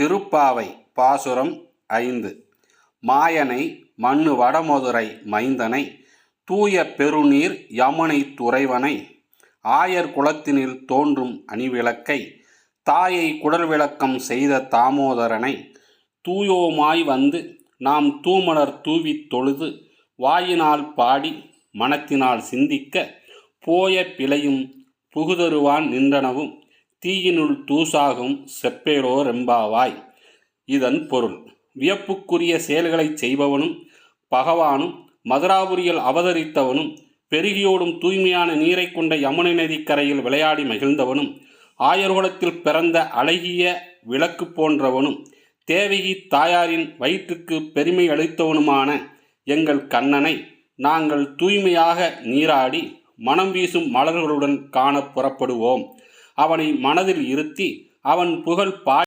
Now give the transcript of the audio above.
திருப்பாவை பாசுரம் ஐந்து. மாயனை மண்ணு வடமதுரை மைந்தனை தூய பெருநீர் யமுனை துறைவனை ஆயர் குலத்தினில் தோன்றும் அணிவிளக்கை தாயை குடல் விளக்கம் செய்த தாமோதரனை தூயோமாய் வந்து நாம் தூமலர் தூவித் தொழுது வாயினால் பாடி மனத்தினால் சிந்திக்க போய பிழையும் புகுதருவான் நின்றனவும் தீயினுள் தூசாகும் செப்பேரோ ரெம்பாவாய். இதன் பொருள் வியப்புக்குரிய செயல்களைச் செய்பவனும் பகவானும் மதுராபுரியில் அவதரித்தவனும் பெருகியோடும் தூய்மையான நீரை கொண்ட யமுனை நதிக்கரையில் விளையாடி மகிழ்ந்தவனும் ஆயர்குலத்தில் பிறந்த அழகிய விளக்கு போன்றவனும் தேவகி தாயாரின் வயிற்றுக்கு பெருமை அளித்தவனுமான எங்கள் கண்ணனை நாங்கள் தூய்மையாக நீராடி மனம் வீசும் மலர்களுடன் காண புறப்படுவோம். அவனை மனதில் இருத்தி அவன் புகழ் பா